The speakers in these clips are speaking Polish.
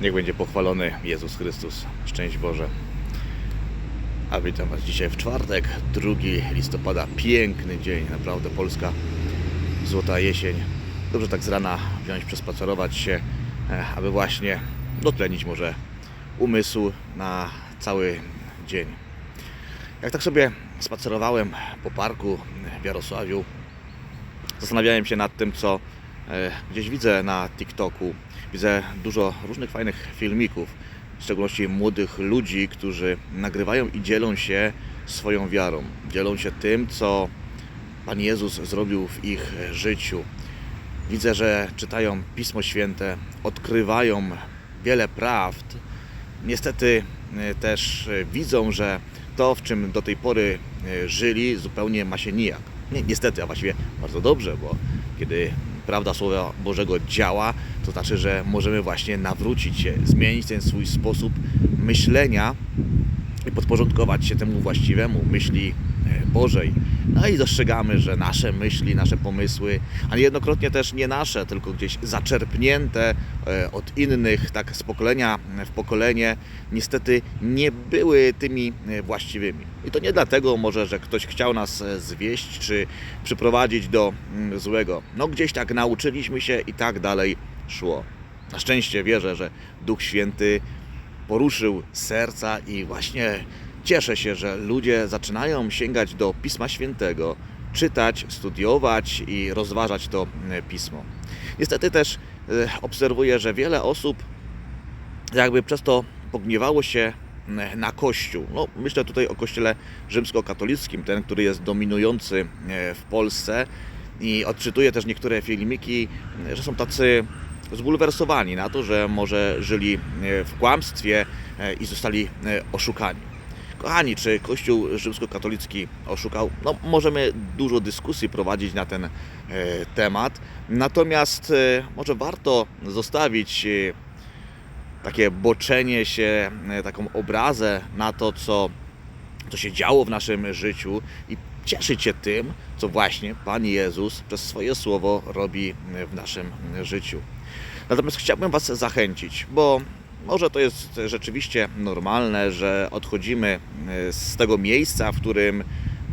Niech będzie pochwalony Jezus Chrystus. Szczęść Boże. A witam Was dzisiaj w czwartek, 2 listopada. Piękny dzień, naprawdę Polska, złota jesień. Dobrze tak z rana wziąć, przespacerować się, e, aby właśnie dotlenić może umysł na cały dzień. Jak tak sobie spacerowałem po parku w Jarosławiu, zastanawiałem się nad tym, co gdzieś widzę na TikToku. Widzę dużo różnych fajnych filmików, w szczególności młodych ludzi, którzy nagrywają i dzielą się swoją wiarą. Dzielą się tym, co Pan Jezus zrobił w ich życiu. Widzę, że czytają Pismo Święte, odkrywają wiele prawd. Niestety e, też e, widzą, że to, w czym do tej pory e, żyli, zupełnie ma się nijak. Nie, niestety, a właściwie bardzo dobrze, bo kiedy prawda Słowa Bożego działa, to znaczy, że możemy właśnie nawrócić się, zmienić ten swój sposób myślenia i podporządkować się temu właściwemu myśli e, Bożej. No i dostrzegamy, że nasze myśli, nasze pomysły, a niejednokrotnie też nie nasze, tylko gdzieś zaczerpnięte e, od innych, tak z pokolenia w pokolenie, niestety nie były tymi e, właściwymi. I to nie dlatego może, że ktoś chciał nas zwieść, czy przyprowadzić do mm, złego. No gdzieś tak nauczyliśmy się i tak dalej szło. Na szczęście wierzę, że Duch Święty poruszył serca i właśnie cieszę się, że ludzie zaczynają sięgać do Pisma Świętego, czytać, studiować i rozważać to e, pismo. Niestety też e, obserwuję, że wiele osób jakby przez to pogniewało się e, na Kościół. No, myślę tutaj o Kościele rzymskokatolickim, ten, który jest dominujący w Polsce i odczytuję też niektóre filmiki, że są tacy zbulwersowani na to, że może żyli e, w kłamstwie e, i zostali e, oszukani. Kochani, czy Kościół rzymskokatolicki oszukał? No, możemy dużo dyskusji prowadzić na ten temat, natomiast może warto zostawić takie boczenie się, taką obrazę na to, co, co się działo w naszym życiu i cieszyć się tym, co właśnie Pan Jezus przez swoje słowo robi w naszym życiu. Natomiast chciałbym Was zachęcić, bo może to jest rzeczywiście normalne, że odchodzimy e, z tego miejsca, w którym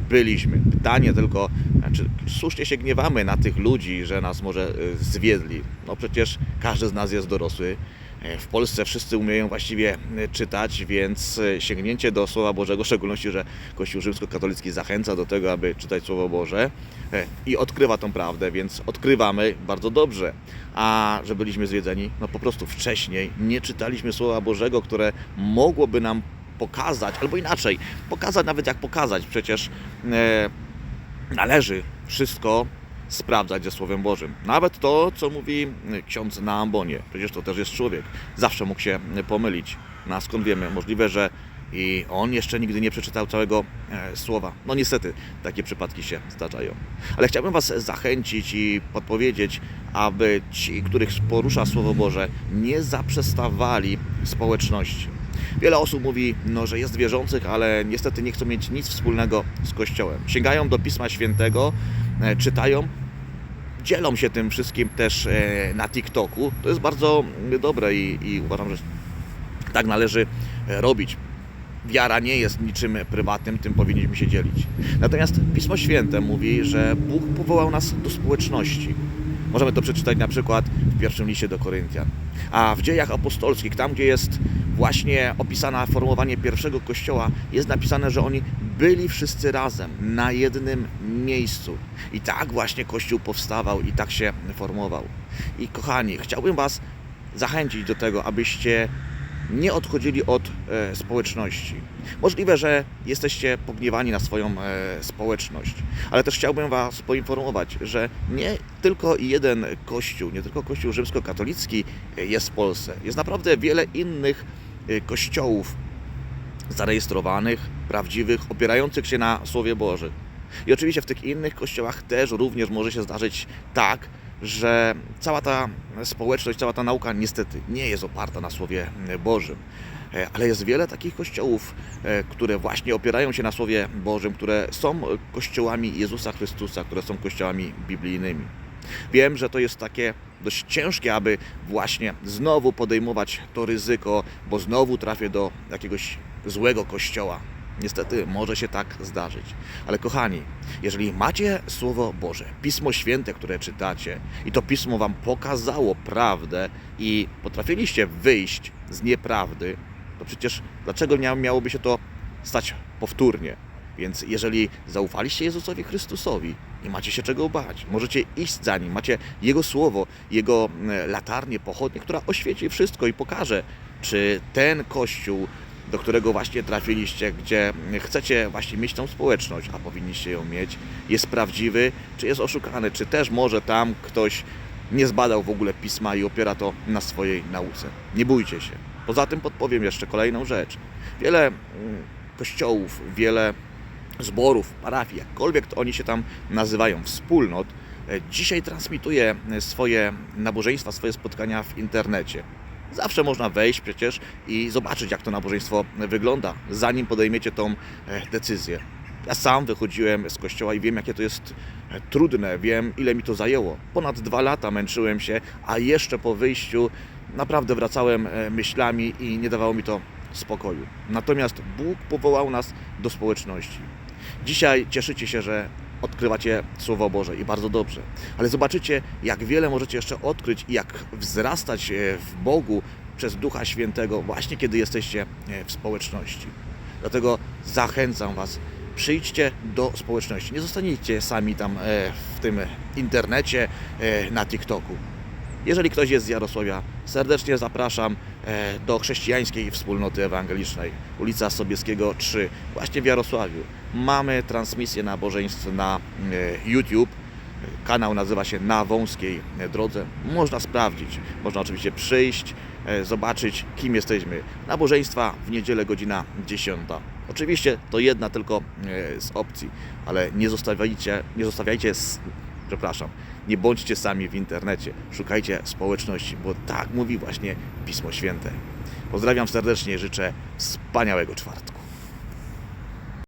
byliśmy. Pytanie tylko, czy słusznie się gniewamy na tych ludzi, że nas może e, zwiedli. No przecież każdy z nas jest dorosły. E, W Polsce wszyscy umieją właściwie e, czytać, więc e, sięgnięcie do Słowa Bożego, w szczególności, że Kościół rzymskokatolicki zachęca do tego, aby czytać Słowo Boże i odkrywa tą prawdę, więc odkrywamy bardzo dobrze. A że byliśmy zwiedzeni, no po prostu wcześniej nie czytaliśmy Słowa Bożego, które mogłoby nam pokazać, albo inaczej, pokazać nawet jak pokazać, przecież należy wszystko sprawdzać ze Słowem Bożym. Nawet to, co mówi ksiądz na ambonie. Przecież to też jest człowiek. Zawsze mógł się pomylić. No a skąd wiemy? Możliwe, że i on jeszcze nigdy nie przeczytał całego e, słowa. No niestety, takie przypadki się zdarzają. Ale chciałbym Was zachęcić i podpowiedzieć, aby ci, których porusza Słowo Boże, nie zaprzestawali społeczności. Wiele osób mówi, no, że jest wierzących, ale niestety nie chcą mieć nic wspólnego z Kościołem. Sięgają do Pisma Świętego, e, czytają, dzielą się tym wszystkim też e, na TikToku. To jest bardzo dobre i, i uważam, że tak należy e, robić. Wiara nie jest niczym prywatnym, tym powinniśmy się dzielić. Natomiast Pismo Święte mówi, że Bóg powołał nas do społeczności. Możemy to przeczytać na przykład w pierwszym liście do Koryntian. A w dziejach apostolskich, tam gdzie jest właśnie opisane formowanie pierwszego kościoła, jest napisane, że oni byli wszyscy razem na jednym miejscu. I tak właśnie kościół powstawał i tak się formował. I kochani, chciałbym Was zachęcić do tego, abyście nie odchodzili od e, społeczności. Możliwe, że jesteście pogniewani na swoją e, społeczność, ale też chciałbym Was poinformować, że nie tylko jeden kościół, nie tylko kościół rzymskokatolicki e, jest w Polsce. Jest naprawdę wiele innych e, kościołów zarejestrowanych, prawdziwych, opierających się na Słowie Bożym. I oczywiście w tych innych kościołach też również może się zdarzyć tak, że cała ta społeczność, cała ta nauka niestety nie jest oparta na Słowie Bożym. E, Ale jest wiele takich kościołów, e, które właśnie opierają się na Słowie Bożym, które są kościołami Jezusa Chrystusa, które są kościołami biblijnymi. Wiem, że to jest takie dość ciężkie, aby właśnie znowu podejmować to ryzyko, bo znowu trafię do jakiegoś złego kościoła. Niestety może się tak zdarzyć. Ale kochani, jeżeli macie Słowo Boże, Pismo Święte, które czytacie, i to Pismo Wam pokazało prawdę i potrafiliście wyjść z nieprawdy, to przecież dlaczego mia- miałoby się to stać powtórnie? Więc jeżeli zaufaliście Jezusowi Chrystusowi i macie się czego bać, możecie iść za Nim, macie Jego Słowo, Jego e, latarnię, pochodnię, która oświeci wszystko i pokaże, czy ten Kościół, do którego właśnie trafiliście, gdzie chcecie właśnie mieć tą społeczność, a powinniście ją mieć, jest prawdziwy, czy jest oszukany, czy też może tam ktoś nie zbadał w ogóle pisma i opiera to na swojej nauce. Nie bójcie się. Poza tym podpowiem jeszcze kolejną rzecz. Wiele mm, kościołów, wiele zborów, parafii, jakkolwiek to oni się tam nazywają, wspólnot, e, dzisiaj transmituje e, swoje nabożeństwa, swoje spotkania w internecie. Zawsze można wejść przecież i zobaczyć, jak to nabożeństwo wygląda, zanim podejmiecie tą e, decyzję. Ja sam wychodziłem z kościoła i wiem, jakie to jest e, trudne, wiem, ile mi to zajęło. Ponad dwa lata męczyłem się, a jeszcze po wyjściu naprawdę wracałem e, myślami i nie dawało mi to spokoju. Natomiast Bóg powołał nas do społeczności. Dzisiaj cieszycie się, że odkrywacie Słowo Boże i bardzo dobrze, ale zobaczycie, jak wiele możecie jeszcze odkryć i jak wzrastać e, w Bogu przez Ducha Świętego, właśnie kiedy jesteście e, w społeczności. Dlatego zachęcam Was, przyjdźcie do społeczności. Nie zostaniecie sami tam e, w tym internecie, na TikToku. Jeżeli ktoś jest z Jarosławia, serdecznie zapraszam e, do chrześcijańskiej wspólnoty ewangelicznej, ulica Sobieskiego 3, właśnie w Jarosławiu. Mamy transmisję nabożeństw na e, YouTube. Kanał nazywa się Na Wąskiej Drodze. Można sprawdzić, można oczywiście przyjść, e, zobaczyć, kim jesteśmy. Nabożeństwa w niedzielę godzina 10. Oczywiście to jedna tylko z opcji, ale nie zostawiajcie, nie zostawiajcie przepraszam, nie bądźcie sami w internecie, szukajcie społeczności, bo tak mówi właśnie Pismo Święte. Pozdrawiam serdecznie życzę wspaniałego czwartku.